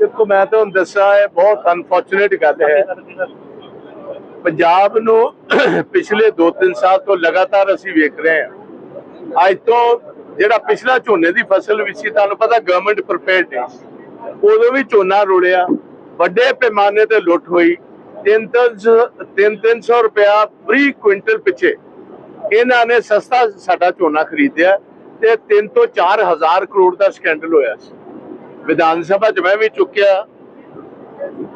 ਦੇਖੋ, ਮੈਂ ਤੁਹਾਨੂੰ ਦੱਸਾਂ, ਇਹ ਬਹੁਤ ਅਨਫੋਰਚੂਨੇਟ ਗੱਲ ਹੈ। ਪੰਜਾਬ ਨੂੰ ਪਿਛਲੇ 2-3 ਸਾਲ ਤੋਂ ਲਗਾਤਾਰ ਅਸੀਂ ਵੇਖ ਰਹੇ ਹਾਂ। ਅੱਜ ਤੋਂ ਜਿਹੜਾ ਪਿਛਲਾ ਝੋਨੇ ਦੀ ਫਸਲ ਵੀ ਸੀ, ਤੁਹਾਨੂੰ ਪਤਾ ਗਵਰਨਮੈਂਟ ਪ੍ਰੀਪੇਅਰਡ ਹੈ। ਉਦੋਂ ਵੀ ਝੋਨਾ ਰੁੜਿਆ, ਵੱਡੇ ਪੈਮਾਨੇ ਤੇ ਲੁੱਟ ਹੋਈ। 3-300 ਰੁਪਇਆ ਫ੍ਰੀ ਕੁਇੰਟਲ ਪਿੱਛੇ। ਇਹਨਾਂ ਨੇ ਸਸਤਾ ਸਾਡਾ ਝੋਨਾ ਖਰੀਦਿਆ ਤੇ 3 ਤੋਂ 4 ਹਜ਼ਾਰ ਕਰੋੜ ਦਾ ਸਕੈਂਡਲ ਹੋਇਆ ਸੀ। ਵਿਧਾਨ ਸਭਾ 'ਚ ਮੈਂ ਵੀ ਚੁੱਕਿਆ।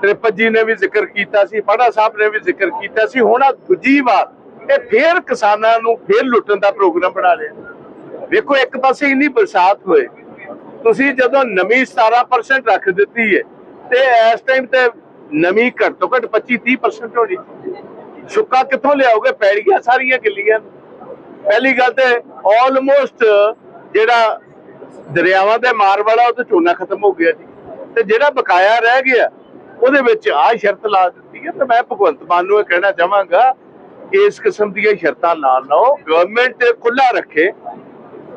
ਤ੍ਰਿਪਤ ਜੀ ਨੇ ਵੀ ਜ਼ਿਕਰ ਕੀਤਾ ਸੀ ਪਾੜਾ ਸਾਹਿਬ ਨੇ ਵੀ ਜ਼ਿਕਰ ਕੀਤਾ ਸੀ। ਹੁਣ ਆ ਦੂਜੀ ਵਾਰ ਇਹ ਫੇਰ ਕਿਸਾਨਾਂ ਨੂੰ ਫੇਰ ਲੁੱਟਣ ਦਾ ਪ੍ਰੋਗਰਾਮ ਬਣਾ ਲਿਆ। ਵੇਖੋ, ਇੱਕ ਪਾਸੇ ਇੰਨੀ ਬਰਸਾਤ ਹੋਏ, ਤੁਸੀਂ ਜਦੋਂ ਨਮੀ 17% ਰੱਖ ਦਿੱਤੀ ਹੈ ਤੇ ਇਸ ਟਾਈਮ ਤੇ ਨਮੀ ਘੱਟ ਤੋਂ ਘੱਟ 25 30% ਹੋਣੀ। ਸੁੱਕਾ ਕਿੱਥੋਂ ਲਿਆਓਗੇ? ਪੈੜੀਆਂ ਸਾਰੀਆਂ ਗਿੱਲੀਆਂ ਨੇ। ਪਹਿਲੀ ਗੱਲ ਤੇ ਆਲਮੋਸਟ ਜਿਹੜਾ ਦਰਿਆਵਾਂ ਦੇ ਮਾਰ ਵਾਲਾ ਉਹ ਤੇ ਝੋਨਾ ਖਤਮ ਹੋ ਗਿਆ ਜੀ। ਤੇ ਜਿਹੜਾ ਬਕਾਇਆ ਰਹਿ ਗਿਆ, ਉਹਦੇ ਵਿੱਚ ਆ ਸ਼ਰਤ ਲਾ ਦਿੱਤੀ ਹੈ। ਤੇ ਮੈਂ ਭਗਵੰਤ ਮਾਨ ਨੂੰ ਇਹ ਕਹਿਣਾ ਚਾਹਾਂਗਾ ਇਸ ਕਿਸਮ ਦੀਆਂ ਸ਼ਰਤਾਂ ਨਾ ਲਾਓ ਗਵਰਨਮੈਂਟ ਖੁੱਲਾ ਰੱਖੇ।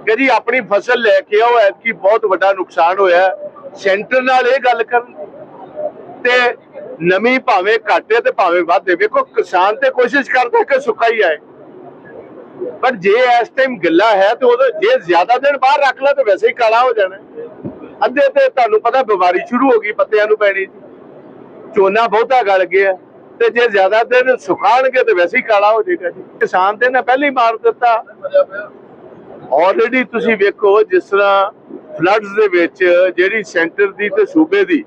ਕਿ ਜੀ ਆਪਣੀ ਫਸਲ ਲੈ ਕੇ ਆਓ, ਐਤਕੀ ਬਹੁਤ ਵੱਡਾ ਨੁਕਸਾਨ ਹੋਇਆ। ਸੈਂਟਰ ਨਾਲ ਇਹ ਗੱਲ ਕਰਨ ਤੇ ਨਮੀ ਭਾਵੇਂ ਘਾਟੇ ਤੇ ਭਾਵੇਂ ਵਾਧੇ ਵੇਖੋ, ਕਿਸਾਨ ਤੇ ਕੋਸ਼ਿਸ਼ ਕਰਦਾ ਕਿ ਸੁੱਕਾ ਹੀ ਆਏ। ਪਰ ਜੇ ਇਸ ਟਾਈਮ ਗਿੱਲਾ ਹੈ ਤੇ ਉਹਦੇ ਜੇ ਜ਼ਿਆਦਾ ਦਿਨ ਬਾਹਰ ਰੱਖ ਲਾ ਤੇ ਵੈਸੇ ਹੀ ਕਾਲਾ ਹੋ ਜਾਣਾ। ਅੱਧੇ ਤੇ ਤੁਹਾਨੂੰ ਪਤਾ ਬਿਮਾਰੀ ਸ਼ੁਰੂ ਹੋ ਗਈ, ਪੱਤਿਆਂ ਨੂੰ ਪੈਣੀ ਝੋਨਾ ਬਹੁਤਾ ਗਲ ਗਿਆ ਤੇ ਜੇ ਜ਼ਿਆਦਾ ਦਿਨ ਸੁਕਾਣਗੇ ਤੇ ਵੈਸੇ ਹੀ ਕਾਲਾ ਹੋ ਜਾਏਗਾ ਜੀ। ਕਿਸਾਨ ਤੇ ਨਾ ਪਹਿਲੇ ਹੀ ਮਾਰ ਦਿੱਤਾ। ਆਲਰੇਡੀ ਤੁਸੀਂ ਵੇਖੋ, ਜਿਸ ਤਰ੍ਹਾਂ ਫਲੱਡਸ ਦੇ ਵਿੱਚ ਜਿਹੜੀ ਸੈਂਟਰ ਦੀ ਤੇ ਸੂਬੇ ਦੀ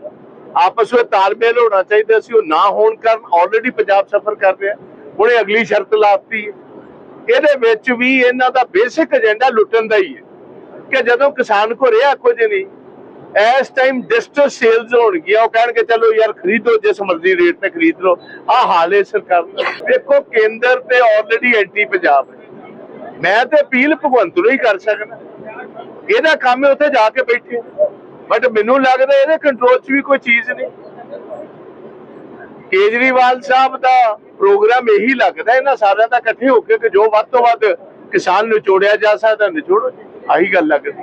ਆਪਸ ਵਿੱਚ ਤਾਲਮੇਲ ਹੋਣਾ ਚਾਹੀਦਾ ਸੀ, ਉਹ ਨਾ ਹੋਣ ਕਾਰਨ ਆਲਰੇਡੀ ਪੰਜਾਬ ਸਫਰ ਕਰ ਰਿਹਾ। ਹੁਣੇ ਅਗਲੀ ਸ਼ਰਤ ਲਾਤੀ। ਹੈ ਇਹਦੇ ਵਿੱਚ ਵੀ ਇਹਨਾਂ ਦਾ ਬੇਸਿਕ ਏਜੰਡਾ ਲੁੱਟਣ ਦਾ ਹੀ ਹੈ ਕਿ ਜਦੋਂ ਕਿਸਾਨ ਕੋ ਰਿਹਾ ਕੁਝ ਨਹੀਂ, ਇਸ ਟਾਈਮ ਡਿਸਟ੍ਰਿਕਟ ਸੇਲਸ ਹੋਣਗੀਆਂ, ਉਹ ਕਹਿਣਗੇ, ਚਲੋ ਯਾਰ ਖਰੀਦੋ, ਜਿਸ ਮਰਜ਼ੀ ਰੇਟ ਤੇ ਖਰੀਦ ਲਓ। ਆ ਹਾਲ ਹੈ ਸਰਕਾਰ ਦੇਖੋ, ਕੇਂਦਰ ਤੇ ਆਲਰੇਡੀ ਐਂਟੀ ਪੰਜਾਬ ਹੈ। ਮੈਂ ਤੇ ਅਪੀਲ ਭਗਵੰਤ ਨੂੰ ਹੀ ਕਰ ਸਕਦਾ। ਇਹਦਾ ਕੰਮ ਹੈ ਉੱਥੇ ਜਾ ਕੇ ਬੈਠੇ। ਬਟ ਮੈਨੂੰ ਲੱਗਦਾ ਇਹਦੇ ਕੰਟਰੋਲ 'ਚ ਵੀ ਕੋਈ ਚੀਜ਼ ਨਹੀਂ। ਕੇਜਰੀਵਾਲ ਸਾਹਿਬ ਦਾ ਪ੍ਰੋਗਰਾਮ ਇਹੀ ਲੱਗਦਾ, ਇਹਨਾਂ ਸਾਰਿਆਂ ਦਾ ਇਕੱਠੇ ਹੋ ਕੇ ਕਿ ਜੋ ਵੱਧ ਤੋਂ ਵੱਧ ਕਿਸਾਨ ਨਿਚੋੜਿਆ ਜਾ ਸਕਦਾ, ਨਿਚੋੜੋ ਆਹੀ ਗੱਲ ਲੱਗਦੀ